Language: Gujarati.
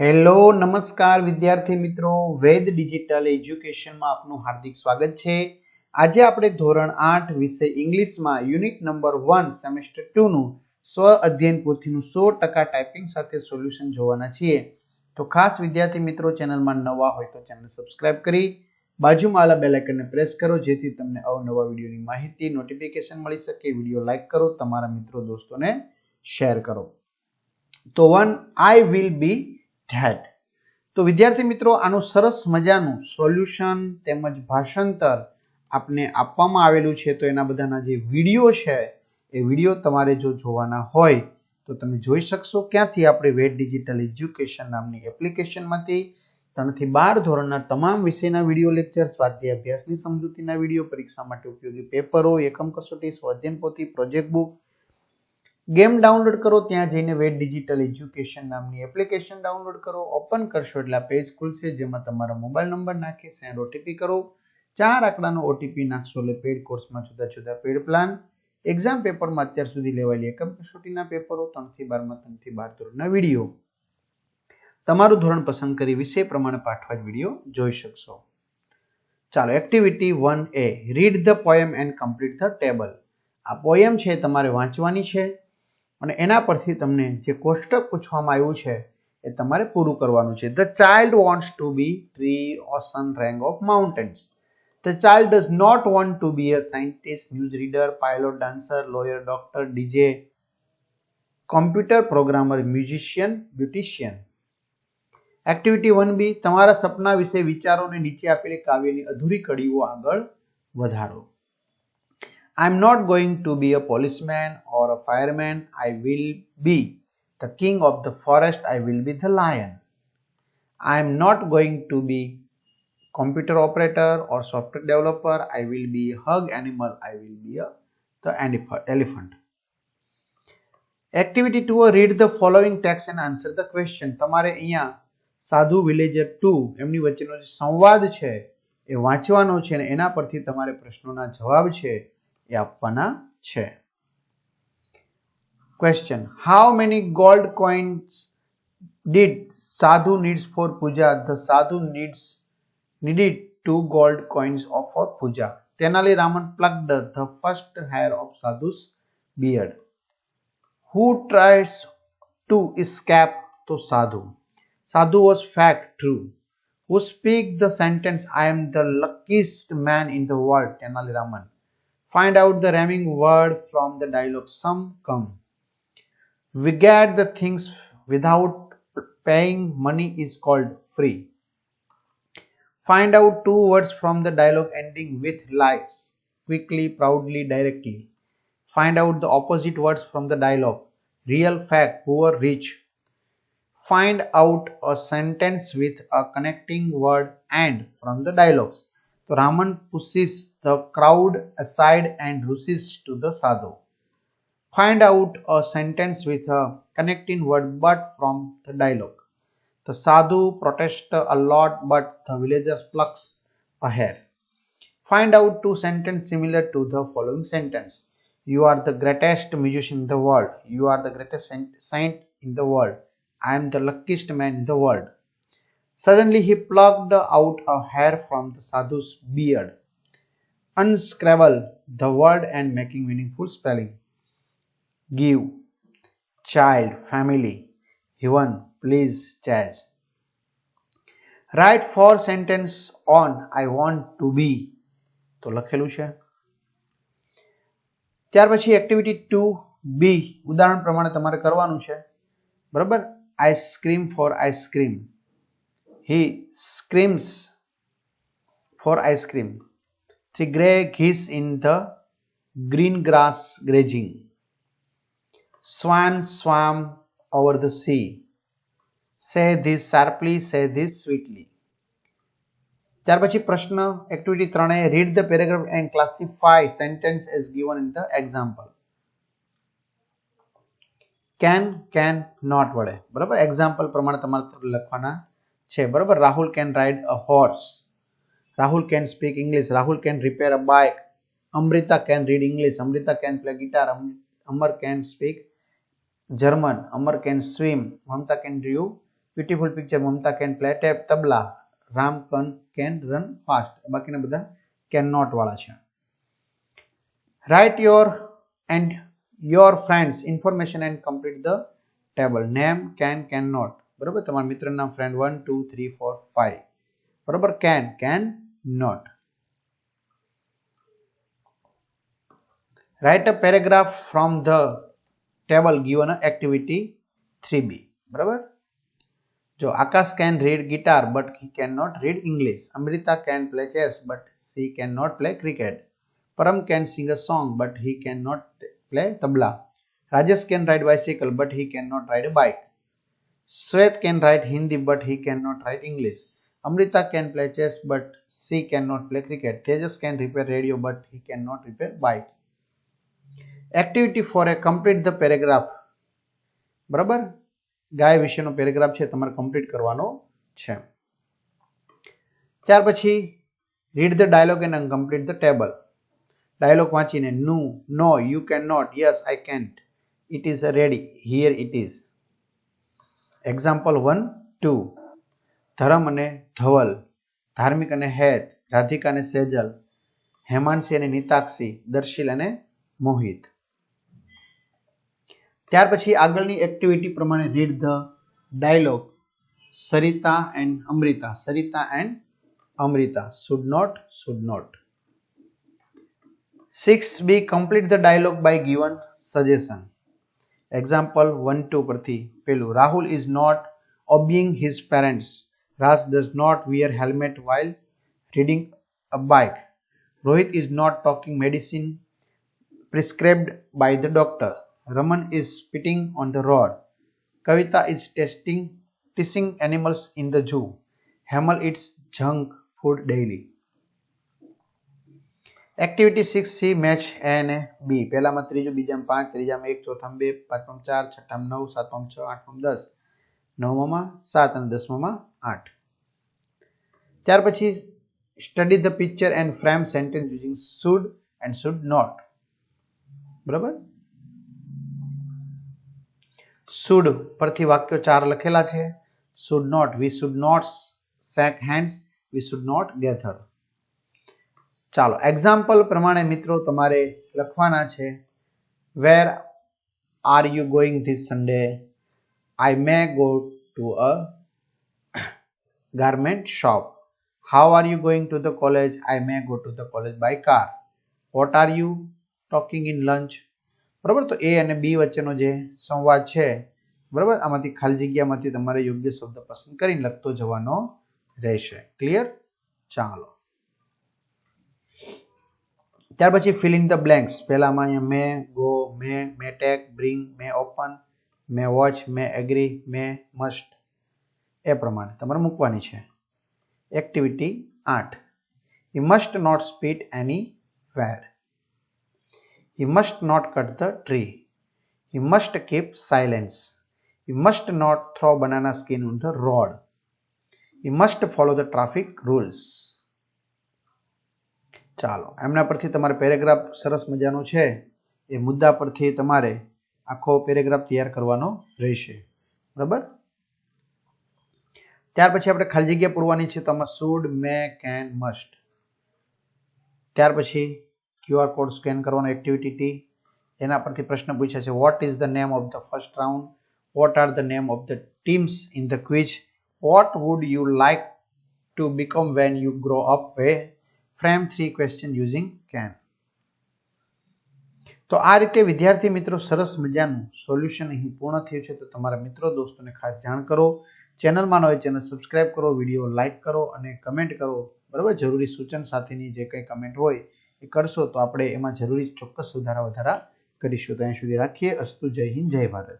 હેલો નમસ્કાર વિદ્યાર્થી મિત્રો વેદ ડિજિટલ એજ્યુકેશનમાં આપનું હાર્દિક સ્વાગત છે આજે આપણે ધોરણ આઠ વિષય ઇંગ્લિશમાં યુનિટ નંબર વન સેમેસ્ટર ટુનું સ્વ અધ્યયન પોથીનું સો ટકા ટાઈપિંગ સાથે સોલ્યુશન જોવાના છીએ તો ખાસ વિદ્યાર્થી મિત્રો ચેનલમાં નવા હોય તો ચેનલ સબસ્ક્રાઈબ કરી બાજુમાં આલા બેલાઇકનને પ્રેસ કરો જેથી તમને અવનવા વિડીયોની માહિતી નોટિફિકેશન મળી શકે વિડીયો લાઇક કરો તમારા મિત્રો દોસ્તોને શેર કરો તો વન આઈ વિલ બી ઢેટ તો વિદ્યાર્થી મિત્રો આનું સરસ મજાનું સોલ્યુશન તેમજ ભાષાંતર આપને આપવામાં આવેલું છે તો એના બધાના જે વિડીયો છે એ વિડીયો તમારે જો જોવાના હોય તો તમે જોઈ શકશો ક્યાંથી આપણે વેટ ડિજિટલ એજ્યુકેશન નામની એપ્લિકેશનમાંથી ત્રણથી બાર ધોરણના તમામ વિષયના વિડીયો લેક્ચર સ્વાધ્યાય અભ્યાસની સમજૂતીના વિડીયો પરીક્ષા માટે ઉપયોગી પેપરો એકમ કસોટી સ્વાધ્યન પોથી પ્રોજેક્ટ બુક ગેમ ડાઉનલોડ કરો ત્યાં જઈને વેટ ડિજિટલ એજ્યુકેશન નામની એપ્લિકેશન ડાઉનલોડ કરો ઓપન કરશો એટલે પેજ ખુલશે જેમાં તમારો મોબાઈલ નંબર નાખી સેન્ડ ઓટીપી કરો ચાર આંકડાનો ઓટીપી નાખશો એટલે પેડ કોર્સમાં જુદા જુદા પેડ પ્લાન એક્ઝામ પેપરમાં અત્યાર સુધી લેવાયેલી એકમ કસોટીના પેપરો ત્રણથી બારમાં ત્રણથી બાર ધોરણના વિડીયો તમારું ધોરણ પસંદ કરી વિષય પ્રમાણે પાઠવા જ વિડીયો જોઈ શકશો ચાલો activity one A read the poem and complete the table આ પોયમ છે તમારે વાંચવાની છે અને એના પરથી તમને જે કોષ્ટક પૂછવામાં આવ્યું છે એ તમારે પૂરું કરવાનું છે the child wants to be tree ocean range of mountains the child does not want to be a scientist news reader pilot dancer lawyer doctor DJ computer programmer musician beautician activity one B તમારા સપના વિશે વિચારોને નીચે આપેલી કાવ્યની અધૂરી કડીઓ આગળ વધારો I'm not going to be a policeman or a fireman. I will be the king of the forest. I will be the lion. I am not going to be computer operator or software developer. I will be a hug animal. I will be a, the elephant. Activity two: Read the following text and answer the question. તમારે અહીંયા sadhu villager 2 એમની વચ્ચેનો જે સંવાદ છે એ વાંચવાનો છે અને એના પરથી તમારે પ્રશ્નોના એ આપવાના છે question how many gold coins did sadhu needs for puja the sadhu needs needed two gold coins of for puja Tenali Raman the the first hair of sadhus beard. Who tries to escape to sadhu? Sadhu was fact true. Who speak the sentence I am the luckiest man in the world? Tenali Raman. Find out the rhyming word from the dialogue sum come. We get the things without paying money is called free. Find out two words from the dialogue ending with lies quickly, proudly, directly. Find out the opposite words from the dialogue real, fact, poor, rich. Find out a sentence with a connecting word and from the dialogues. So Raman pushes the crowd aside and rushes to the sadhu. Find out a sentence with a connecting word but from the dialogue. The sadhu protests a lot but the villagers plucks a hair. Find out two sentences similar to the following sentence. You are the greatest musician in the world. You are the greatest saint in the world. I am the luckiest man in the world. Suddenly he plucked out a hair from the sadhu's beard, unscrabble the word and making meaningful spelling. Give, child, family, heaven, please, jazz. Write four sentence on I want to be. To lakhelu chhe. Tyar pachi activity 2 B udaharan pramane tamare karvanu chhe. Barabar ice cream for ice cream. He screams for ice cream. Three gray geese in the green grass grazing. Swan swam over the sea. Say this sharply, say this sweetly. ત્યાર પછી activity એક્ટિવિટી ત્રણે read the paragraph and sentence sentence as given in the example can, can not વડે બરાબર એક્ઝામ્પલ પ્રમાણે તમારે લખવાના છે બરાબર Rahul can ride a horse Rahul can speak English Rahul can repair a bike Amrita can read English Amrita can play guitar Amar can speak German Amar can swim Mamta can do beautiful picture Mamta can play tape tabla Ram can can run fast બાકીના બધા કેન નોટ વાળા છે write your and your friends information and complete the table name can can not બરાબર તમારા મિત્રનું નામ friend one two three four five બરાબર can can not write a paragraph from the table given activity three B બરાબર જો Akash can read guitar but he can not read English Amrita can play chess but she can not play cricket Param can sing a song but he can not play tabla Rajesh can ride bicycle but he can not ride a bike Swet can write Hindi but he cannot write English. Amrita can play chess but she cannot play cricket. Tejas can repair radio but he cannot repair bike. Activity four A complete the paragraph બરાબર ગાય વિશેનો પેરેગ્રાફ છે તમારે કમ્પ્લીટ કરવાનો છે ત્યાર પછી read the dialogue and uncomplete the table dialogue વાંચીને નું no you can not yes I can't it is ready here it is example one two Dharam અને ધવલ ધાર્મિક અને હેત રાધિકા અને સેજલ હેમાંશી અને નીતાક્ષી દર્શિલ અને મોહિત ત્યાર પછી આગળની એક્ટિવિટી પ્રમાણે read the dialogue Sarita and Amrita Sarita and Amrita should not should not six B complete the dialogue by given suggestion Example 1 2 Prathi. Pelu. Rahul is not obeying his parents. Raj does not wear helmet while riding a bike. Rohit is not taking medicine prescribed by the doctor. Raman is spitting on the road. Kavita is testing teasing animals in the zoo. Hamal eats junk food daily. Activity six C match A અને બી પહેલામાં ત્રીજું બીજામાં પાંચ ત્રીજામાં એક ચોથામાં બે પાંચમાં ચાર છઠ્ઠામાં નવ સાતમાં છ આઠમાં દસ નવમાં સાત અને દસમાં આઠ ત્યાર પછી study the picture and frame sentence using should and should not બરાબર શુડ પરથી વાક્યો ચાર લખેલા છે should not we should not shake hands we should not gather ચાલો એક્ઝામ્પલ પ્રમાણે મિત્રો તમારે લખવાના છે where are you going this Sunday I may go to a garment shop how are you going to the college I may go to the college by car what are you talking in lunch બરાબર તો એ અને બી વચ્ચેનો જે સંવાદ છે બરાબર આમાંથી ખાલી જગ્યામાંથી તમારે યોગ્ય શબ્દ પસંદ કરીને લખતો જવાનો રહેશે ક્લિયર ચાલો ત્યાર પછી ફિલ ઇન ધ બ્લેન્ક્સ પહેલામાં અહીંયા may go may may take bring may open may watch may agree may must એ પ્રમાણે તમારે મૂકવાની છે એક્ટિવિટી આઠ he must not spit anywhere he must not cut the tree he must keep silence he must not throw banana skin on the road You must follow the traffic rules ચાલો એમના પરથી તમારે પેરેગ્રાફ સરસ મજાનો છે એ મુદ્દા પરથી તમારે આખો પેરેગ્રાફ તૈયાર કરવાનો રહેશે બરાબર ત્યાર પછી આપણે ખાલી જગ્યા પૂરવાની છે તો આમાં શુડ મે કેન મસ્ટ ત્યાર પછી ક્યુઆર કોડ સ્કેન કરવાનો એક્ટિવિટી ટી એના પરથી પ્રશ્ન પૂછે છે what is the name of the first round what are the name of the teams in the quiz what would you like to become when you grow up way frame three question using can તો આ રીતે વિદ્યાર્થી મિત્રો સરસ મજાનું સોલ્યુશન અહીં પૂર્ણ થયું છે તો તમારા મિત્રો દોસ્તોને ખાસ જાણ કરો ચેનલમાં હોય ચેનલ સબસ્ક્રાઇબ કરો વિડીયો લાઇક કરો અને કમેન્ટ કરો બરાબર જરૂરી સૂચન સાથેની જે કંઈ કમેન્ટ હોય એ કરશો તો આપણે એમાં જરૂરી ચોક્કસ સુધારા વધારા કરીશું તો અહીં સુધી રાખીએ અસ્તુ જય હિન્દ જય ભારત